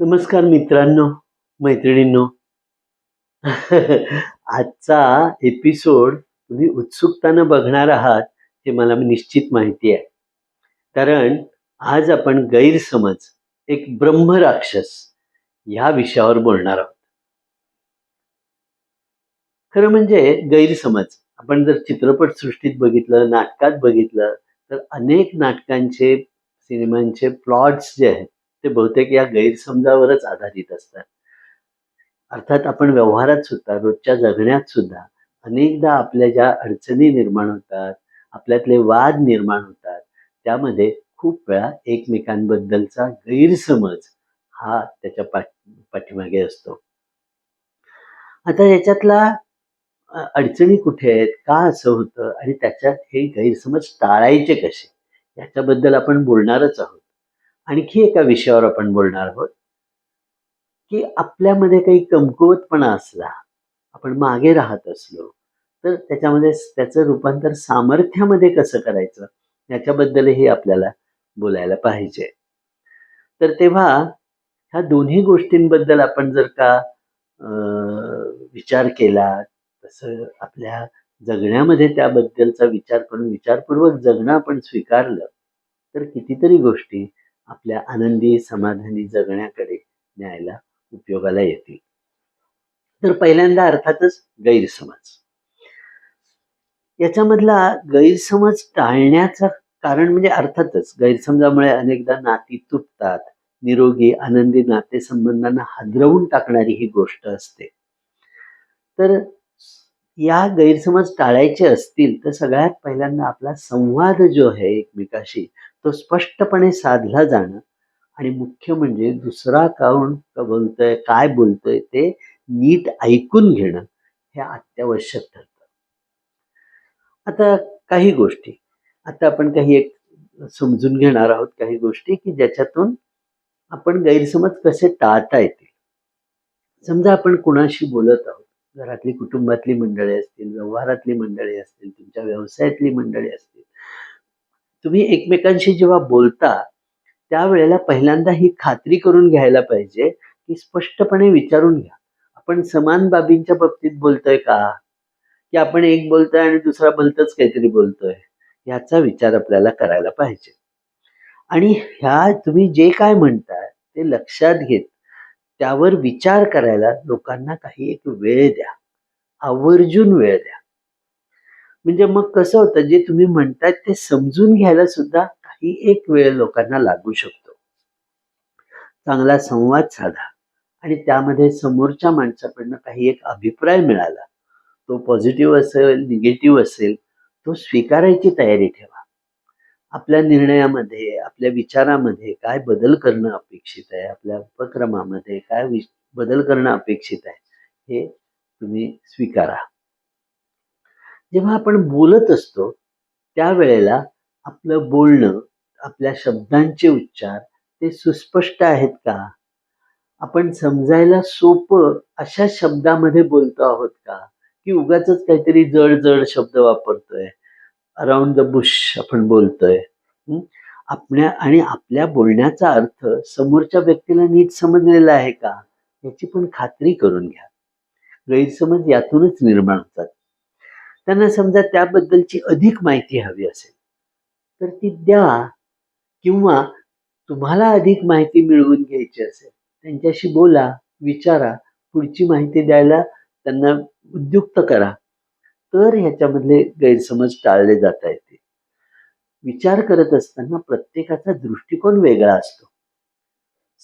नमस्कार मित्रांनो मैत्रिणींनो. आजचा एपिसोड तुम्ही उत्सुकतानं बघणार आहात हे मला निश्चित माहिती आहे. कारण आज आपण गैरसमज एक ब्रह्मराक्षस ह्या विषयावर बोलणार आहोत. खरं म्हणजे गैरसमज आपण जर चित्रपट सृष्टीत बघितलं नाटकात बघितलं तर अनेक नाटकांचे सिनेमांचे प्लॉट्स जे आहेत ते बहुतेक या गैरसमजावरच आधारित असतात. अर्थात आपण व्यवहारात सुद्धा रोजच्या जगण्यात सुद्धा अनेकदा आपल्या ज्या अडचणी निर्माण होतात आपल्यातले वाद निर्माण होतात त्यामध्ये खूप वेळा एकमेकांबद्दलचा गैरसमज हा त्याच्या पाठ पाठीमागे असतो. आता याच्यातला अडचणी कुठे आहेत का असं होतं आणि त्याच्यात हे गैरसमज टाळायचे कसे? याच्याबद्दल आपण बोलणारच आहोत. आणखी एका विषयावर आपण बोलणार आहोत की आपल्यामध्ये काही कमकुवतपणा असला आपण मागे राहत असलो तर त्याच्यामध्ये त्याचं रूपांतर सामर्थ्यामध्ये कसं करायचं याच्याबद्दलही आपल्याला बोलायला पाहिजे. तर तेव्हा ह्या दोन्ही गोष्टींबद्दल आपण जर का विचार केला तसं आपल्या जगण्यामध्ये त्याबद्दलचा विचार करून विचारपूर्वक जगणं आपण स्वीकारलं तर कितीतरी गोष्टी आपल्या आनंदी समाधानी जगण्याकडे न्यायला उपयोगाला येतील. तर पहिल्यांदा अर्थातच गैरसमज. याच्यामधला गैरसमज टाळण्याचं कारण म्हणजे अर्थातच गैरसमजामुळे अनेकदा नाती तुटतात निरोगी आनंदी नातेसंबंधांना हादरवून टाकणारी ही गोष्ट असते. तर या गैरसमज टाळायचे असतील तर सगळ्यात पहिल्यांदा आपला संवाद जो आहे एकमेकाशी तो स्पष्टपणे साधला जाणं आणि मुख्य म्हणजे दुसरा काऊन का बोलतोय काय बोलतोय ते नीट ऐकून घेणं हे अत्यावश्यक ठरतं. आता काही गोष्टी. आता आपण काही एक समजून घेणार आहोत काही गोष्टी की ज्याच्यातून आपण गैरसमज कसे टाळता येतील. समजा आपण कुणाशी बोलत आहोत. घरातली कुटुंबातली मंडळी असतील व्यवहारातली मंडळी असतील तुमच्या व्यवसायातली मंडळी असतील. तुम्ही एकमेकांशी जेव्हा बोलता त्यावेळेला पहिल्यांदा ही खात्री करून घ्यायला पाहिजे की स्पष्टपणे विचारून घ्या. आपण समान बाबींच्या बाबतीत बोलतोय का? की आपण एक बोलतोय आणि दुसरा भलतच काहीतरी बोलतोय? याचा विचार आपल्याला करायला पाहिजे. आणि ह्या तुम्ही जे काय म्हणताय ते लक्षात घेत त्यावर विचार करायला लोकांना काही एक वेळ द्या. आवर्जून वेळ द्या. म्हणजे मग कसं होतं जे तुम्ही म्हणताय ते समजून घ्यायला सुद्धा काही एक वेळ लोकांना लागू शकतो. चांगला संवाद साधा आणि त्यामध्ये समोरच्या माणसाकडनं काही एक अभिप्राय मिळाला. तो पॉझिटिव्ह असेल निगेटिव्ह असेल तो स्वीकारायची तयारी ठेवा. आपल्या निर्णयामध्ये आपल्या विचारामध्ये काय बदल करणं अपेक्षित आहे आपल्या उपक्रमामध्ये काय बदल करणं अपेक्षित आहे हे तुम्ही स्वीकारा. जेव्हा आपण बोलत असतो त्यावेळेला आपलं बोलणं आपल्या शब्दांचे उच्चार ते सुस्पष्ट आहेत का? आपण समजायला सोपं अशा शब्दामध्ये बोलतो आहोत का? की उगाच काहीतरी जड जड शब्द वापरतोय. अराउंड द बुश आपण बोलतोय. आपल्या आणि आपल्या बोलण्याचा अर्थ समोरच्या व्यक्तीला नीट समजलेला आहे का? याची पण खात्री करून घ्या. गैरसमज यातूनच निर्माण होतात. त्यांना समजा त्याबद्दलची अधिक माहिती हवी असेल तर ती द्या किंवा तुम्हाला अधिक माहिती मिळवून घ्यायची असेल त्यांच्याशी बोला विचारा पुढची माहिती द्यायला त्यांना उद्युक्त करा. तर ह्याच्यामधले गैरसमज टाळले जाता येते विचार करत असताना प्रत्येकाचा दृष्टिकोन वेगळा असतो.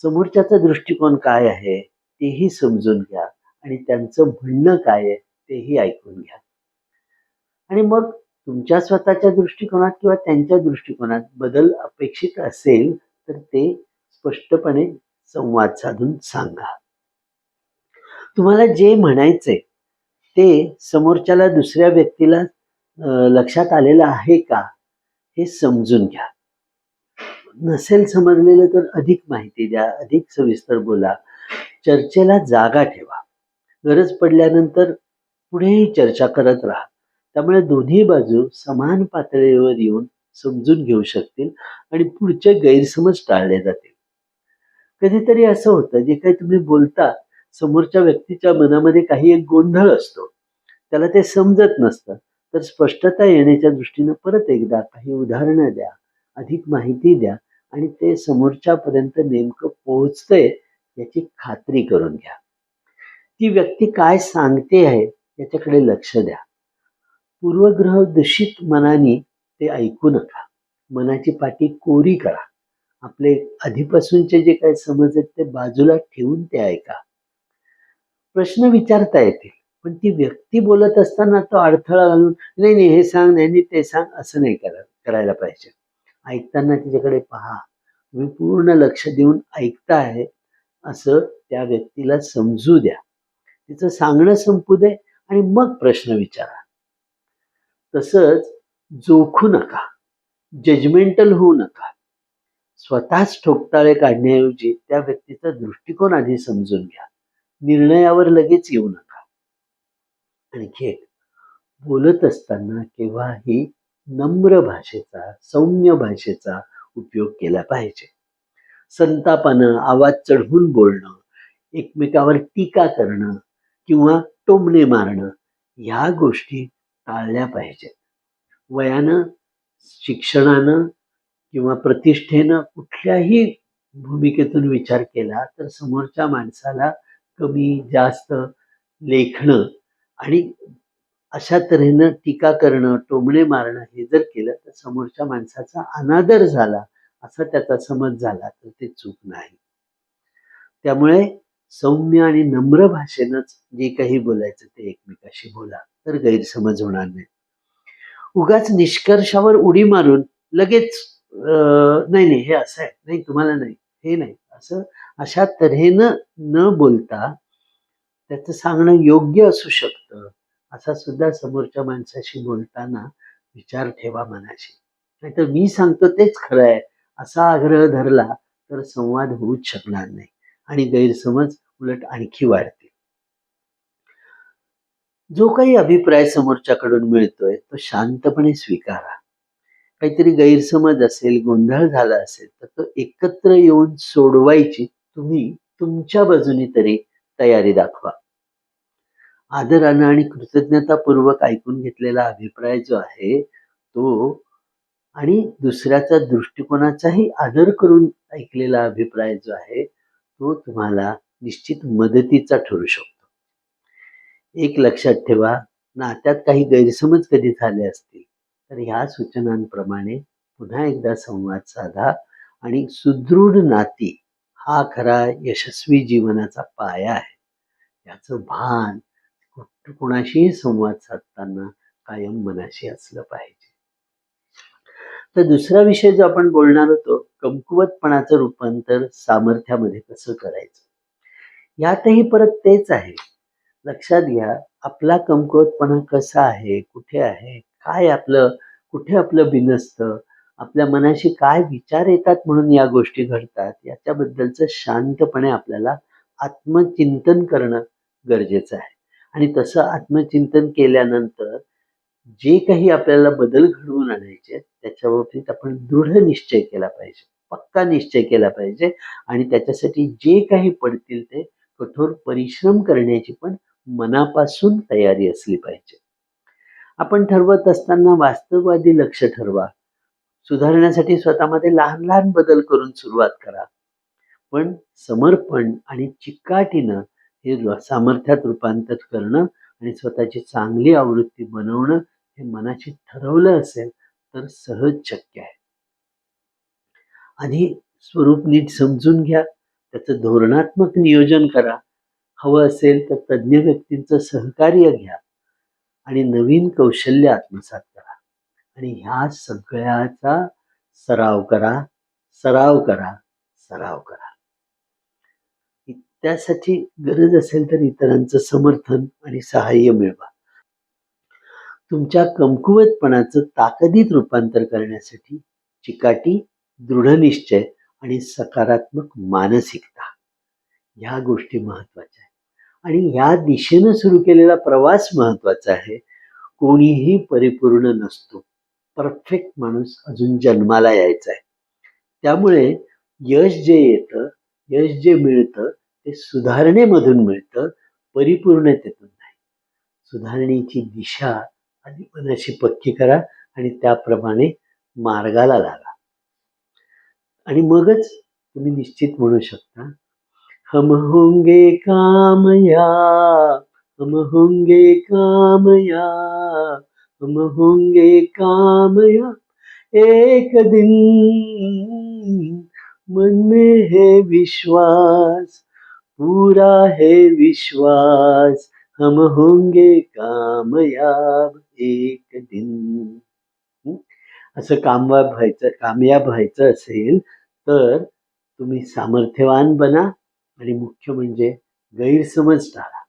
समोरच्याचा दृष्टिकोन काय आहे तेही समजून घ्या आणि त्यांचं म्हणणं काय आहे तेही ऐकून घ्या. आणि मग तुमच्या स्वतःच्या दृष्टिकोनात किंवा त्यांच्या दृष्टिकोनात बदल अपेक्षित असेल तर ते स्पष्टपणे संवाद साधून सांगा. तुम्हाला जे म्हणायचंय ते समोरच्याला दुसऱ्या व्यक्तीला लक्षात आलेलं आहे का हे समजून घ्या. नसेल समजलेलं तर अधिक माहिती द्या अधिक सविस्तर बोला. चर्चेला जागा ठेवा. गरज पडल्यानंतर पुढेही चर्चा करत राहा. त्यामुळे दोन्ही बाजू समान पातळीवर येऊन समजून घेऊ शकतील आणि पुढचे गैरसमज टाळले जातील. कधीतरी असं होतं जे काही तुम्ही बोलता समोरच्या व्यक्तीच्या मनामध्ये काही एक गोंधळ असतो. त्याला ते समजत नसतं. तर स्पष्टता येण्याच्या दृष्टीनं परत एकदा काही उदाहरणं द्या अधिक माहिती द्या आणि ते समोरच्यापर्यंत नेमकं पोहोचतंय याची खात्री करून घ्या. ती व्यक्ती काय सांगते आहे याच्याकडे लक्ष द्या. पूर्वग्रह दूषित मनाने ते ऐकू नका. मनाची पाठी कोरी करा. आपले आधीपासूनचे जे काही समज आहेत ते बाजूला ठेवून ते ऐका. प्रश्न विचारता येतील पण ती व्यक्ती बोलत असताना तो अडथळा घालून नाही नाही हे सांग नाही ते सांग असं नाही करा करायला पाहिजे. ऐकताना तिच्याकडे पहा. तुम्ही पूर्ण लक्ष देऊन ऐकता आहे असं त्या व्यक्तीला समजू द्या. तिचं सांगणं संपू दे आणि मग प्रश्न विचारा. तसंच जोखू नका जजमेंटल होऊ नका. स्वतःच ठोकताळे काढण्याऐवजी त्या व्यक्तीचा दृष्टिकोन आधी समजून घ्या. निर्णयावर लगेच येऊ नका. आणखी एक बोलत असताना केव्हाही नम्र भाषेचा सौम्य भाषेचा उपयोग केला पाहिजे. संतापानं आवाज चढवून बोलणं एकमेकावर टीका करणं किंवा टोमणे मारणं ह्या गोष्टी टाळल्या पाहिजेत. वयानं शिक्षणानं किंवा प्रतिष्ठेनं कुठल्याही भूमिकेतून विचार केला तर समोरच्या माणसाला कमी जास्त लेखणं आणि अशा तऱ्हेनं टीका करणं टोमणे मारणं हे जर केलं तर समोरच्या माणसाचा अनादर झाला असा त्याचा समज झाला तर ते चूक नाही. त्यामुळे सौम्य आणि नम्र भाषेनंच जे काही बोलायचं ते एकमेकाशी बोला तर गैरसमज होणार नाही. उगाच निष्कर्षावर उडी मारून लगेच नाही नाही हे असं आहे नाही तुम्हाला नाही हे नाही असं अशा तऱ्हेनं न बोलता त्याचं सांगणं योग्य असू शकतं असा सुद्धा समोरच्या माणसाशी बोलताना विचार ठेवा मनाशी. नाहीतर मी सांगतो तेच खरं आहे असा आग्रह धरला तर संवाद होऊच शकणार नाही आणि गैरसमज उलट आणखी वाढतील जो काही अभिप्राय समोरच्याकडून मिळतोय तो शांतपणे स्वीकारा. काहीतरी गैरसमज असेल गोंधळ झाला असेल तर तो एकत्र येऊन सोडवायची तुम्ही तुमच्या बाजूनी तरी तयारी दाखवा. आदरानं आणि कृतज्ञतापूर्वक ऐकून घेतलेला अभिप्राय जो आहे तो आणि दुसऱ्याचा दृष्टिकोनाचाही आदर करून ऐकलेला अभिप्राय जो आहे तो तुम्हाला निश्चित मदतीचा ठरू शकतो. एक लक्षात ठेवा नात्यात काही गैरसमज कधी झाले असतील तर ह्या सूचनांप्रमाणे पुन्हा एकदा संवाद साधा आणि सुदृढ नाती हा खरा यशस्वी जीवनाचा पाया आहे. याचं भान कुठ- कुणाशीही संवाद साधताना कायम मनाशी असलं पाहिजे. तर दुसरा विषय जो आपण बोलणार होतो कमकुवतपणाचं रूपांतर सामर्थ्यामध्ये कसं करायचं? यातही परत तेच आहे. लक्षात घ्या आपला कमकुवतपणा कसा आहे कुठे आहे काय आपलं कुठे आपलं बिनसतं आपल्या मनाशी काय विचार येतात म्हणून या गोष्टी घडतात याच्याबद्दलचं शांतपणे आपल्याला आत्मचिंतन करणं गरजेचं आहे. आणि तसं आत्मचिंतन केल्यानंतर जे काही आपल्याला बदल घडवून आणायचे त्याच्या बाबतीत आपण दृढ निश्चय केला पाहिजे पक्का निश्चय केला पाहिजे आणि त्याच्यासाठी जे काही पडतील ते कठोर परिश्रम करण्याची पण मनापासून तयारी असली पाहिजे. आपण ठरवत असताना वास्तववादी लक्ष ठरवा. सुधारण्यासाठी स्वतःमध्ये लहान लहान बदल करून सुरुवात करा. पण समर्पण आणि चिकाटीनं हे सामर्थ्यात रूपांतर करणं आणि स्वतःची चांगली आवृत्ती बनवणं हे मनाशी ठरवलं असेल तर सहज शक्य आहे. आधी स्वरूप नीट समजून घ्या. त्याचं धोरणात्मक नियोजन करा. हवं असेल तर तज्ज्ञ व्यक्तींचं सहकार्य घ्या आणि नवीन कौशल्य आत्मसात करा. आणि ह्या सगळ्याचा सराव करा सराव करा सराव करा. त्यासाठी गरज असेल तर इतरांचं समर्थन आणि सहाय्य मिळवा. तुमच्या कमकुवतपणाचं ताकदीत रूपांतर करण्यासाठी चिकाटी दृढनिश्चय आणि सकारात्मक मानसिकता. ह्या गोष्टी महत्त्वाच्या आहेत. आणि ह्या दिशेनं सुरू केलेला प्रवास महत्त्वाचा आहे. कोणीही परिपूर्ण नसतो. परफेक्ट माणूस अजून जन्माला यायचा आहे. त्यामुळे यश जे येतं यश जे मिळतं ते सुधारणेमधून मिळतं परिपूर्णतेतून नाही. सुधारणेची दिशा आधी मनाशी पक्की करा आणि त्याप्रमाणे मार्गाला लागा. आणि मगच तुम्ही निश्चित म्हणू शकता. हम होंगे कामया हम होंगे कामया हम होंगे कामया. एक दिन मन में है विश्वास पूरा है विश्वास. हम होंगे कामयाब एक दिन. असं कामयाब व्हायचं कामयाब व्हायचं असेल तर तुम्ही सामर्थ्यवान बना आणि मुख्य म्हणजे गैरसमज टाळा.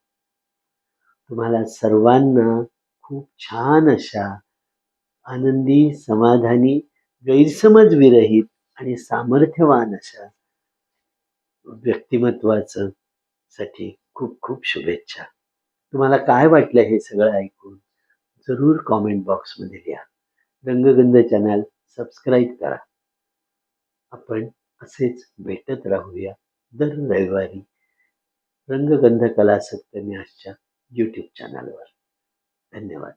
तुम्हाला सर्वांना खूप छान अशा आनंदी समाधानी गैरसमज विरहित आणि सामर्थ्यवान अशा व्यक्तिमत्वाचं साठी खूप खूप शुभेच्छा. तुम्हाला काय वाटलं हे सगळं ऐकून जरूर कॉमेंट बॉक्समध्ये लिहा. रंगगंध चॅनल सबस्क्राईब करा. आपण असेच भेटत राहूया दर रविवारी. रंगगंध कला सप्तमी आजच्या यूट्यूब चॅनलवर धन्यवाद.